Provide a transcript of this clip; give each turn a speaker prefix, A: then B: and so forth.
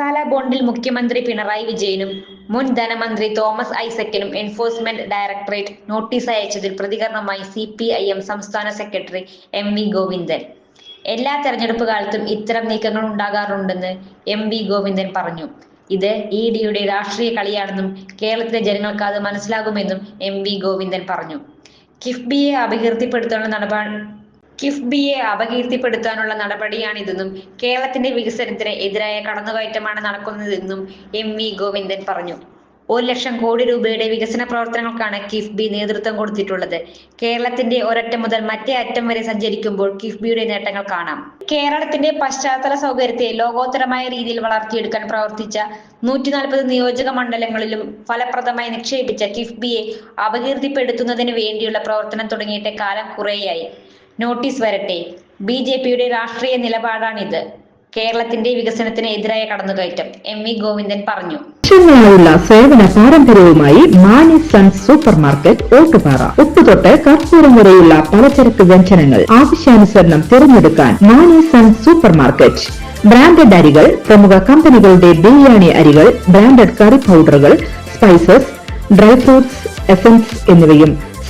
A: മസാല ബോണ്ടിൽ മുഖ്യമന്ത്രി പിണറായി വിജയനും മുൻ ധനമന്ത്രി തോമസ് ഐസക്കിനും എൻഫോഴ്സ്മെന്റ് ഡയറക്ടറേറ്റ് നോട്ടീസ് അയച്ചതിൽ പ്രതികരണമായി സി പി ഐ എം സംസ്ഥാന സെക്രട്ടറി എം വി ഗോവിന്ദൻ. എല്ലാ തെരഞ്ഞെടുപ്പ് കാലത്തും ഇത്തരം നീക്കങ്ങൾ ഉണ്ടാകാറുണ്ടെന്ന് എം വി ഗോവിന്ദൻ പറഞ്ഞു. ഇത് ഇ ഡിയുടെ രാഷ്ട്രീയ കളിയാണെന്നും കേരളത്തിലെ ജനങ്ങൾക്ക് അത് മനസ്സിലാകുമെന്നും എം വി ഗോവിന്ദൻ പറഞ്ഞു. കിഫ്ബിയെ അപകീർത്തിപ്പെടുത്താനുള്ള നടപടി കിഫ്ബിയെ അപകീർത്തിപ്പെടുത്താനുള്ള നടപടിയാണിതെന്നും കേരളത്തിന്റെ വികസനത്തിന് എതിരായ കടന്നുകയറ്റമാണ് നടക്കുന്നതെന്നും എം വി ഗോവിന്ദൻ പറഞ്ഞു. ഒരു ലക്ഷം കോടി രൂപയുടെ വികസന പ്രവർത്തനങ്ങൾക്കാണ് കിഫ്ബി നേതൃത്വം കൊടുത്തിട്ടുള്ളത്. കേരളത്തിന്റെ ഒരറ്റം മുതൽ മറ്റേ അറ്റം വരെ സഞ്ചരിക്കുമ്പോൾ കിഫ്ബിയുടെ നേട്ടങ്ങൾ കാണാം. കേരളത്തിന്റെ പശ്ചാത്തല സൗകര്യത്തെ ലോകോത്തരമായ രീതിയിൽ വളർത്തിയെടുക്കാൻ പ്രവർത്തിച്ച നൂറ്റി നാൽപ്പത് നിയോജക മണ്ഡലങ്ങളിലും ഫലപ്രദമായി നിക്ഷേപിച്ച കിഫ്ബിയെ അപകീർത്തിപ്പെടുത്തുന്നതിന് വേണ്ടിയുള്ള പ്രവർത്തനം തുടങ്ങിയിട്ട് കാലം കുറേയായി. നോട്ടീസ് വരട്ടെ. ബി ജെ പിയുടെ രാഷ്ട്രീയ നിലപാടാണിത്. കേരളത്തിന്റെ വികസനത്തിന് എതിരായ കടന്നുകയറ്റം എം വി ഗോവിന്ദൻ പറഞ്ഞു. ുള്ള
B: സേവന പാരമ്പര്യവുമായി Mani sons super market Ottupara. ഉപ്പുതൊട്ട് കർപ്പൂരം വരെയുള്ള പലചരക്ക് വ്യഞ്ജനങ്ങൾ ആവശ്യാനുസരണം തിരഞ്ഞെടുക്കാൻ Mani sons super market branded അരികൾ പ്രമുഖ കമ്പനികളുടെ ബിരിയാണി അരികൾ ബ്രാൻഡഡ് കറി പൗഡറുകൾ സ്പൈസസ് ഡ്രൈ ഫ്രൂട്ട്സ് എസൻസ് എന്നിവയും